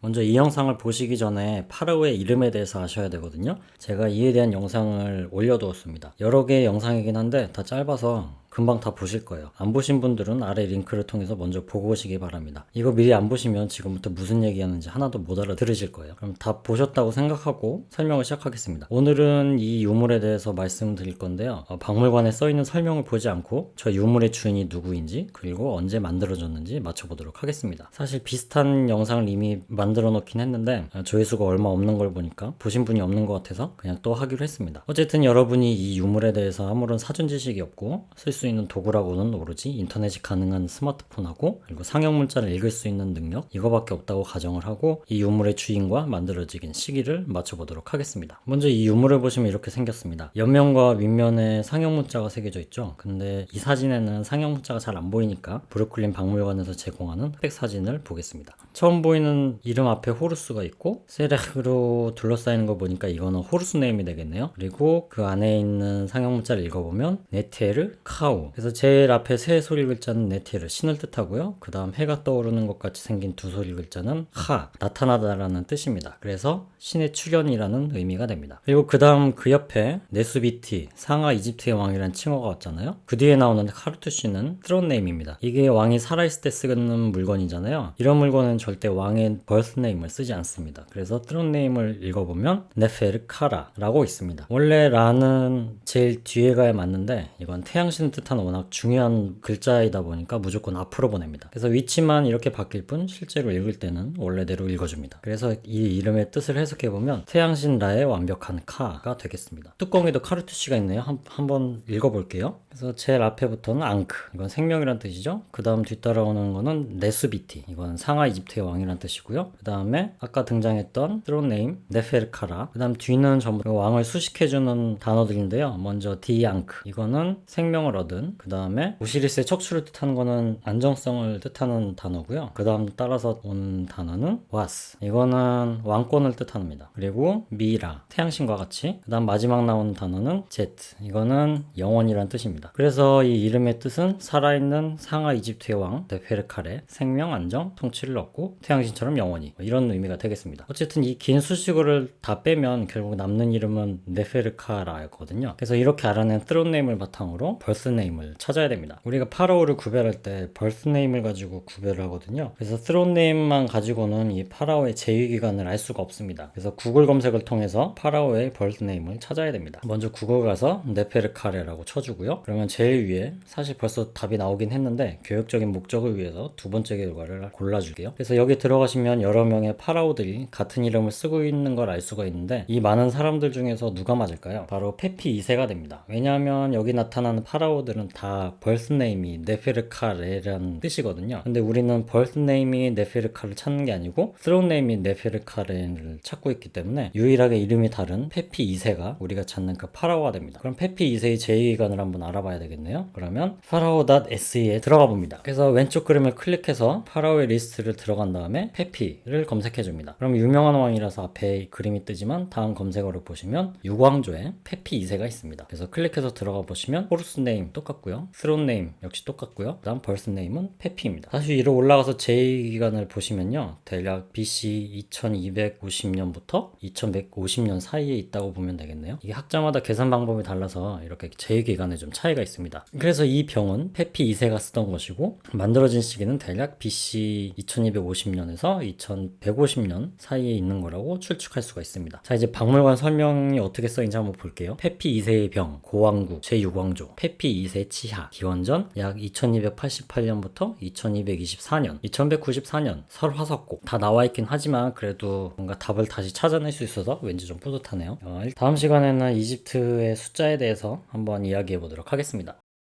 먼저 이 영상을 보시기 전에 파라오의 이름에 대해서 아셔야 되거든요. 제가 이에 대한 영상을 올려두었습니다. 여러 개의 영상이긴 한데 다 짧아서 금방 다 보실 거예요. 안 보신 분들은 아래 링크를 통해서 먼저 보고 오시기 바랍니다. 이거 미리 안 보시면 지금부터 무슨 얘기하는지 하나도 못 알아들으실 거예요. 그럼 다 보셨다고 생각하고 설명을 시작하겠습니다. 오늘은 이 유물에 대해서 말씀드릴 건데요. 어, 박물관에 써 있는 설명을 보지 않고 저 유물의 주인이 누구인지 그리고 언제 만들어졌는지 맞춰보도록 하겠습니다. 사실 비슷한 영상을 이미 만들어 놓긴 했는데 어, 조회수가 얼마 없는 걸 보니까 보신 분이 없는 것 같아서 그냥 또 하기로 했습니다. 어쨌든 여러분이 이 유물에 대해서 아무런 사전 지식이 없고 쓸 수 있는 도구라고는 오로지 인터넷이 가능한 스마트폰하고 그리고 상형 문자를 읽을 수 있는 능력 이거밖에 없다고 가정을 하고 이 유물의 주인과 만들어지긴 시기를 맞춰보도록 하겠습니다. 먼저 이 유물을 보시면 이렇게 생겼습니다. 옆면과 윗면에 상형 문자가 새겨져 있죠. 근데 이 사진에는 상형 문자가 잘 안 보이니까 브루클린 박물관에서 제공하는 흑백 사진을 보겠습니다. 처음 보이는 이름 앞에 호루스가 있고 세렉으로 둘러싸이는 거 보니까 이거는 호루스 네임이 되겠네요. 그리고 그 안에 있는 상형 문자를 읽어보면 네테르 카 우. 그래서 제일 앞에 세 소리 글자는 네테르 신을 뜻하고요. 그 다음 해가 떠오르는 것 같이 생긴 두 소리 글자는 하 나타나다라는 뜻입니다. 그래서 신의 출현이라는 의미가 됩니다. 그리고 그 다음 그 옆에 네수비티 상하 이집트의 왕이라는 칭호가 왔잖아요. 그 뒤에 나오는 카르투시는 트론 네임입니다. 이게 왕이 살아있을 때 쓰는 물건이잖아요. 이런 물건은 절대 왕의 벌스 네임을 쓰지 않습니다. 그래서 트론 네임을 읽어보면 네페르카라라고 있습니다. 원래 라는 제일 뒤에 가야 맞는데 이건 태양신을 뜻하는 워낙 중요한 글자이다 보니까 무조건 앞으로 보냅니다. 그래서 위치만 이렇게 바뀔 뿐 실제로 읽을 때는 원래대로 읽어줍니다. 그래서 이 이름의 뜻을 해석해보면 태양신 라의 완벽한 카가 되겠습니다. 뚜껑에도 카르투시가 있네요. 한, 한번 읽어볼게요. 그래서 제일 앞에부터는 앙크. 이건 생명이란 뜻이죠. 그 다음 뒤따라오는 거는 네스비티. 이건 상하 이집트의 왕이란 뜻이고요. 그 다음에 아까 등장했던 트론 네임 네페르카라. 그 다음 뒤는 전부 그 왕을 수식해주는 단어들인데요. 먼저 디앙크. 이거는 생명을 얻은. 그 다음에 오시리스의 척추를 뜻하는 거는 안정성을 뜻하는 단어고요. 그 다음 따라서 온 단어는 와스. 이거는 왕권을 뜻합니다. 그리고 미라. 태양신과 같이. 그 다음 마지막 나온 단어는 제트. 이거는 영원이란 뜻입니다. 그래서 이 이름의 뜻은 살아있는 상하 이집트의 왕 네페르카레 생명 안정 통치를 얻고 태양신처럼 영원히 뭐 이런 의미가 되겠습니다. 어쨌든 이 긴 수식어를 다 빼면 결국 남는 이름은 네페르카라였거든요. 그래서 이렇게 알아낸 트론 네임을 바탕으로 벌스 네임을 찾아야 됩니다. 우리가 파라오를 구별할 때 벌스 네임을 가지고 구별을 하거든요. 그래서 트론 네임만 가지고는 이 파라오의 제위 기간을 알 수가 없습니다. 그래서 구글 검색을 통해서 파라오의 벌스 네임을 찾아야 됩니다. 먼저 구글 가서 네페르카레라고 쳐주고요. 그러면 제일 위에 사실 벌써 답이 나오긴 했는데 교육적인 목적을 위해서 두 번째 결과를 골라줄게요. 그래서 여기 들어가시면 여러 명의 파라오들이 같은 이름을 쓰고 있는 걸 알 수가 있는데 이 많은 사람들 중에서 누가 맞을까요? 바로 페피 2세가 됩니다. 왜냐하면 여기 나타나는 파라오들 은 다 벌스 네임이 네페르카레라는 뜻이거든요. 근데 우리는 벌스 네임이 네페르카를 찾는 게 아니고 스론 네임이 네페르카레를 찾고 있기 때문에 유일하게 이름이 다른 페피 2세가 우리가 찾는 그 파라오가 됩니다. 그럼 페피 2세의 제2기간을 한번 알아봐야 되겠네요. 그러면 파라오.se에 들어가 봅니다. 그래서 왼쪽 그림을 클릭해서 파라오의 리스트를 들어간 다음에 페피를 검색해 줍니다. 그럼 유명한 왕이라서 앞에 그림이 뜨지만 다음 검색어를 보시면 유광조에 페피 2세가 있습니다. 그래서 클릭해서 들어가 보시면 호루스 네임 똑같고요. 스론 네임 역시 똑같고요. 그다음 벌스 네임은 페피입니다. 다시 위로 올라가서 제2기간을 보시면요. 대략 BC 2250년부터 2150년 사이에 있다고 보면 되겠네요. 이게 학자마다 계산 방법이 달라서 이렇게 제2기간에 좀 차이가 있습니다. 그래서 이 병은 페피 2세가 쓰던 것이고 만들어진 시기는 대략 BC 2250년에서 2150년 사이에 있는 거라고 추측할 수가 있습니다. 자 이제 박물관 설명이 어떻게 써있는지 한번 볼게요. 페피 2세의 병, 고왕국, 제6왕조, 페피 2세 치하, 기원전 약 2288년부터 2224년, 2194년, 설화석곡 다 나와 있긴 하지만 그래도 뭔가 답을 다시 찾아낼 수 있어서 왠지 좀 뿌듯하네요. 어, 다음 시간에는 이집트의 숫자에 대해서 한번 이야기해 보도록 하겠습니다.